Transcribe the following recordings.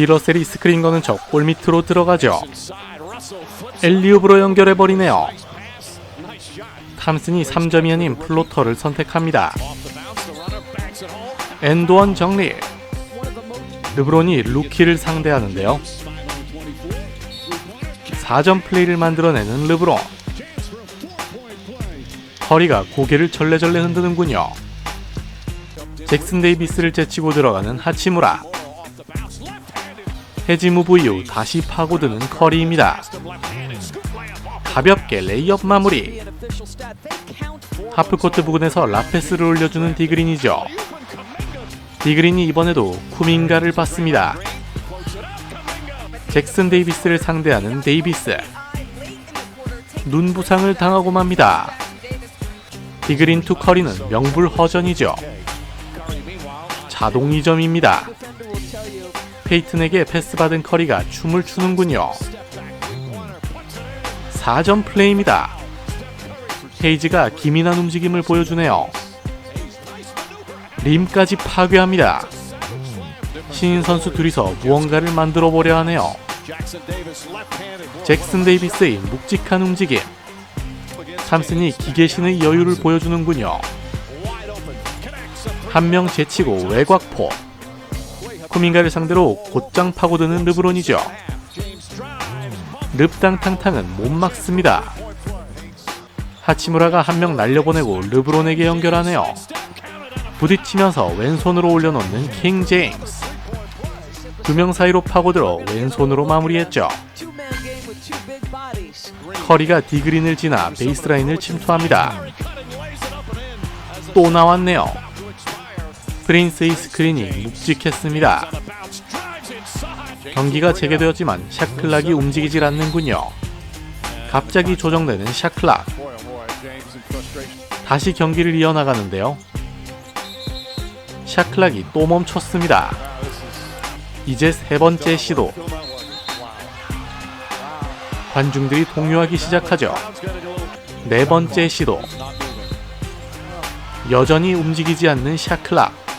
디러셀이 스크린 거는 저 골 밑으로 들어가죠. 엘리웁으로 연결해버리네요. 탐슨이 3점이 아닌 플로터를 선택합니다. 엔도원 정리. 르브론이 루키를 상대하는데요. 4점 플레이를 만들어내는 르브론. 커리가 고개를 절레절레 흔드는군요. 잭슨 데이비스를 제치고 들어가는 하치무라. 해지 무브 이후 다시 파고드는 커리입니다. 가볍게 레이업 마무리. 하프코트 부근에서 라페스를 올려주는 디그린이죠. 디그린이 이번에도 쿠밍가를 받습니다. 잭슨 데이비스를 상대하는 데이비스. 눈 부상을 당하고 맙니다. 디그린 투 커리는 명불허전이죠. 자동 2점입니다. 페이튼에게 패스받은 커리가 춤을 추는군요. 4점 플레이입니다. 페이지가 기민한 움직임을 보여주네요. 림까지 파괴합니다. 신인 선수 둘이서 무언가를 만들어 보려 하네요. 잭슨 데이비스의 묵직한 움직임. 삼슨이 기계신의 여유를 보여주는군요. 한 명 제치고 외곽포. 쿠밍가를 상대로 곧장 파고드는 르브론이죠. 릅당탕탕은 못 막습니다. 하치무라가 한 명 날려보내고 르브론에게 연결하네요. 부딪히면서 왼손으로 올려놓는 킹 제임스. 두 명 사이로 파고들어 왼손으로 마무리했죠. 커리가 디그린을 지나 베이스라인을 침투합니다. 또 나왔네요. 프린스의 스크린이 묵직했습니다. 경기가 재개되었지만 샤클락이 움직이질 않는군요. 갑자기 조정되는 샤클락. 다시 경기를 이어나가는데요. 샤클락이 또 멈췄습니다. 이제 세 번째 시도. 관중들이 동요하기 시작하죠. 네 번째 시도. 여전히 움직이지 않는 샤클락.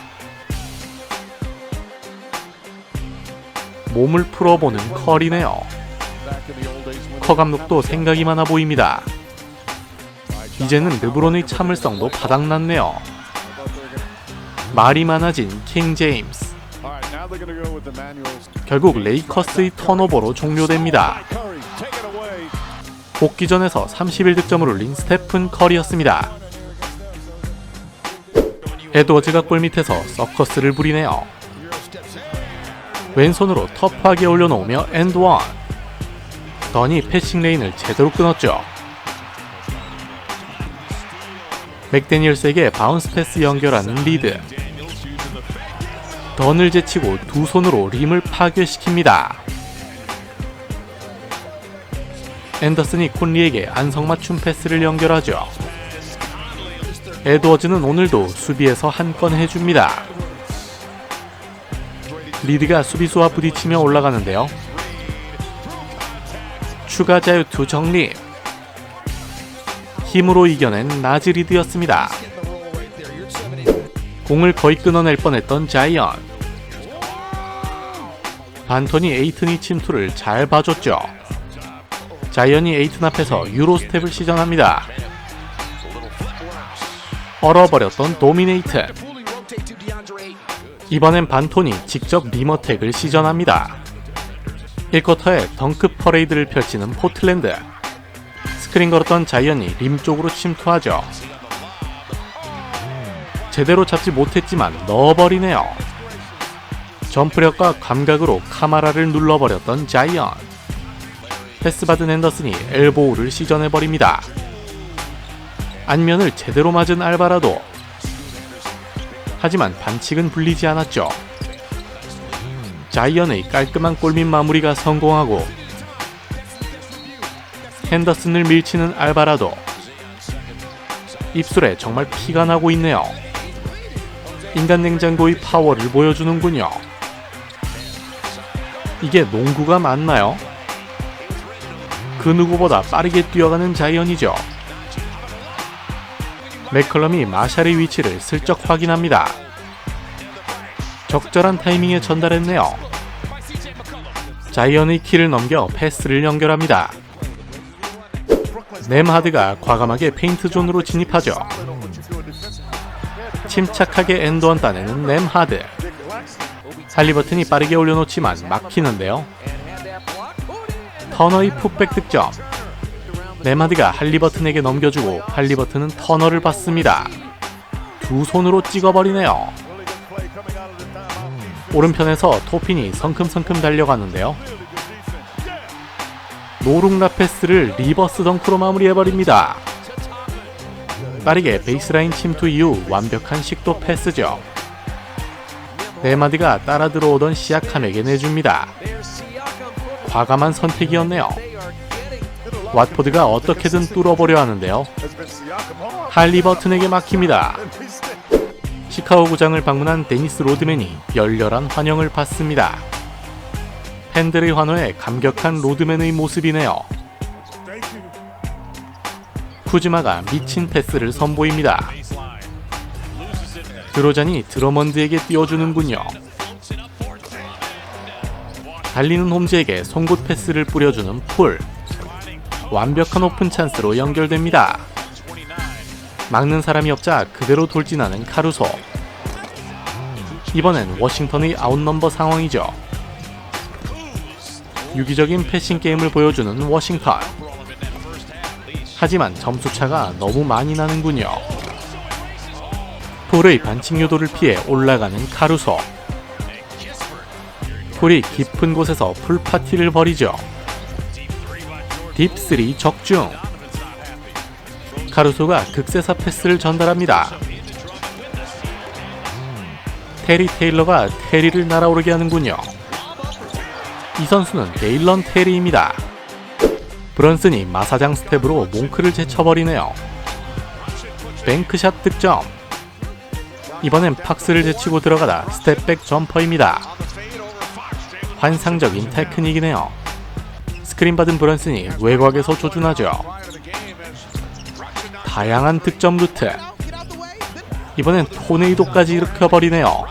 몸을 풀어보는 커리네요. 커 감독도 생각이 많아 보입니다. 이제는 르브론의 참을성도 바닥났네요. 말이 많아진 킹 제임스. 결국 레이커스의 턴오버로 종료됩니다. 복귀전에서 31득점을 올린 스테픈 커리였습니다. 에드워즈가 골밑에서 서커스를 부리네요. 왼손으로 터프하게 올려놓으며 엔드원. 던이 패싱 레인을 제대로 끊었죠. 맥데니얼스에게 바운스 패스 연결하는 리드. 던을 제치고 두 손으로 림을 파괴시킵니다. 앤더슨이 콘리에게 안성맞춤 패스를 연결하죠. 에드워즈는 오늘도 수비에서 한 건 해줍니다. 리드가 수비수와 부딪히며 올라가는데요. 추가 자유투 정리. 힘으로 이겨낸 나즈 리드였습니다. 공을 거의 끊어낼 뻔했던 자이언. 반토니 에이튼이 침투를 잘 봐줬죠. 자이언이 에이튼 앞에서 유로 스텝을 시전합니다. 얼어버렸던 도미네이트. 이번엔 반톤이 직접 리머텍을 시전합니다. 1쿼터에 덩크 퍼레이드를 펼치는 포틀랜드. 스크린 걸었던 자이언이 림 쪽으로 침투하죠. 제대로 잡지 못했지만 넣어버리네요. 점프력과 감각으로 카마라를 눌러버렸던 자이언. 패스 받은 앤더슨이 엘보우를 시전해버립니다. 안면을 제대로 맞은 알바라도. 하지만 반칙은 불리지 않았죠. 자이언의 깔끔한 골밑 마무리가 성공하고 핸더슨을 밀치는 알바라도 입술에 정말 피가 나고 있네요. 인간 냉장고의 파워를 보여주는군요. 이게 농구가 맞나요? 그 누구보다 빠르게 뛰어가는 자이언이죠. 맥컬럼이 마샬의 위치를 슬쩍 확인합니다. 적절한 타이밍에 전달했네요. 자이언의 키를 넘겨 패스를 연결합니다. 넴 하드가 과감하게 페인트 존으로 진입하죠. 침착하게 엔드원 따내는 넴 하드. 할리버튼이 빠르게 올려놓지만 막히는데요. 터너의 풋백 득점. 넴하드가 할리버튼에게 넘겨주고 할리버튼은 터너를 받습니다. 두 손으로 찍어버리네요. 오른편에서 토핀이 성큼성큼 달려가는데요. 노룩라 패스를 리버스 덩크로 마무리해버립니다. 빠르게 베이스라인 침투 이후 완벽한 식도 패스죠. 네마디가 따라 들어오던 시아캄에게 내줍니다. 과감한 선택이었네요. 왓포드가 어떻게든 뚫어보려 하는데요. 할리버튼에게 막힙니다. 시카고 구장을 방문한 데니스 로드맨이 열렬한 환영을 받습니다. 팬들의 환호에 감격한 로드맨의 모습이네요. 쿠즈마가 미친 패스를 선보입니다. 드로잔이 드러먼드에게 띄워주는군요. 달리는 홈즈에게 송곳 패스를 뿌려주는 풀. 완벽한 오픈 찬스로 연결됩니다. 막는 사람이 없자 그대로 돌진하는 카루소. 이번엔 워싱턴의 아웃넘버 상황이죠. 유기적인 패싱 게임을 보여주는 워싱턴. 하지만 점수차가 너무 많이 나는군요. 폴의 반칙 유도를 피해 올라가는 카루소. 폴이 깊은 곳에서 풀파티를 벌이죠. 딥3 적중. 카루소가 극세사 패스를 전달합니다. 테리 테일러가 테리를 날아오르게 하는군요. 이 선수는 데일런 테리입니다. 브런슨이 마사장 스텝으로 몽크를 제쳐버리네요. 뱅크샷 득점. 이번엔 팍스를 제치고 들어가다 스텝백 점퍼입니다. 환상적인 테크닉이네요. 스크린 받은 브런슨이 외곽에서 조준하죠. 다양한 득점 루트. 이번엔 토네이도까지 일으켜버리네요.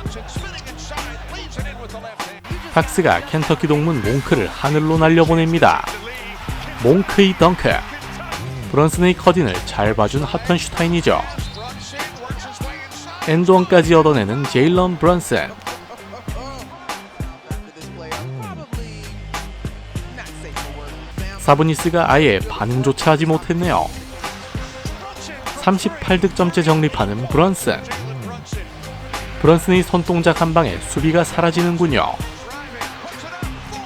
팍스가 켄터키 동문 몽크를 하늘로 날려보냅니다. 몽크의 덩크. 브런슨의 커딘을 잘 봐준 하턴슈타인이죠. 엔드원까지 얻어내는 제일런 브런슨. 사보니스가 아예 반응조차 하지 못했네요. 38득점째 정립하는 브런슨. 브런슨의 손동작 한 방에 수비가 사라지는군요.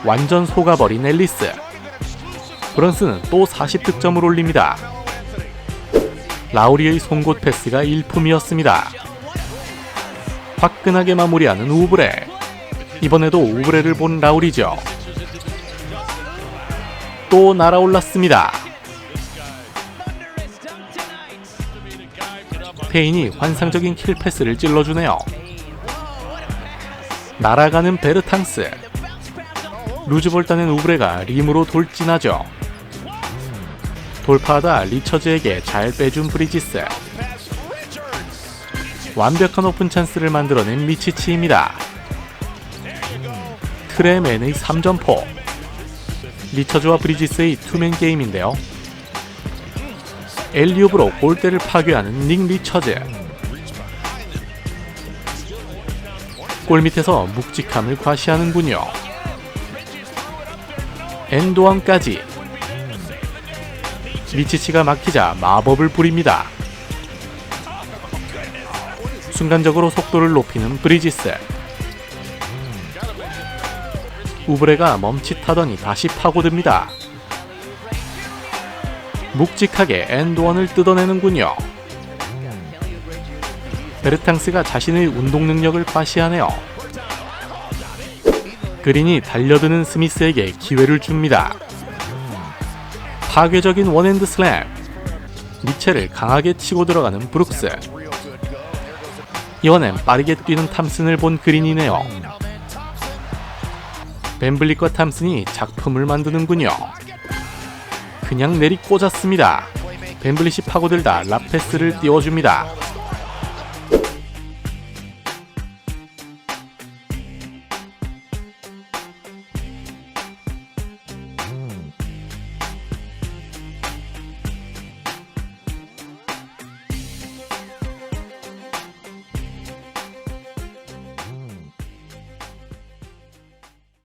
완전 속아버린 앨리스. 브런슨은 또 40득점을 올립니다. 라우리의 송곳 패스가 일품이었습니다. 화끈하게 마무리하는 우브레. 이번에도 우브레를 본 라우리죠. 또 날아올랐습니다. 페인이 환상적인 킬 패스를 찔러주네요. 날아가는 베르탕스. 루즈볼단의 우브레가 림으로 돌진하죠. 돌파하다 리처즈에게 잘 빼준 브리지스. 완벽한 오픈 찬스를 만들어낸 미치치입니다. 트레맨의 3점포. 리처즈와 브리지스의 투맨 게임인데요. 엘리옵으로 골대를 파괴하는 닉 리처즈. 골 밑에서 묵직함을 과시하는군요. 엔도왕까지 미치치가 막히자 마법을 부립니다. 순간적으로 속도를 높이는 브리지스. 우브레가 멈칫하더니 다시 파고듭니다. 묵직하게 엔드원을 뜯어내는군요. 베르탕스가 자신의 운동 능력을 과시하네요. 그린이 달려드는 스미스에게 기회를 줍니다. 파괴적인 원핸드 슬램. 미첼을 강하게 치고 들어가는 브룩스. 이번엔 빠르게 뛰는 탐슨을 본 그린이네요. 벤블릭과 탐슨이 작품을 만드는군요. 그냥 내리 꽂았습니다. 벤블릿이 파고들다 라페스를 띄워줍니다.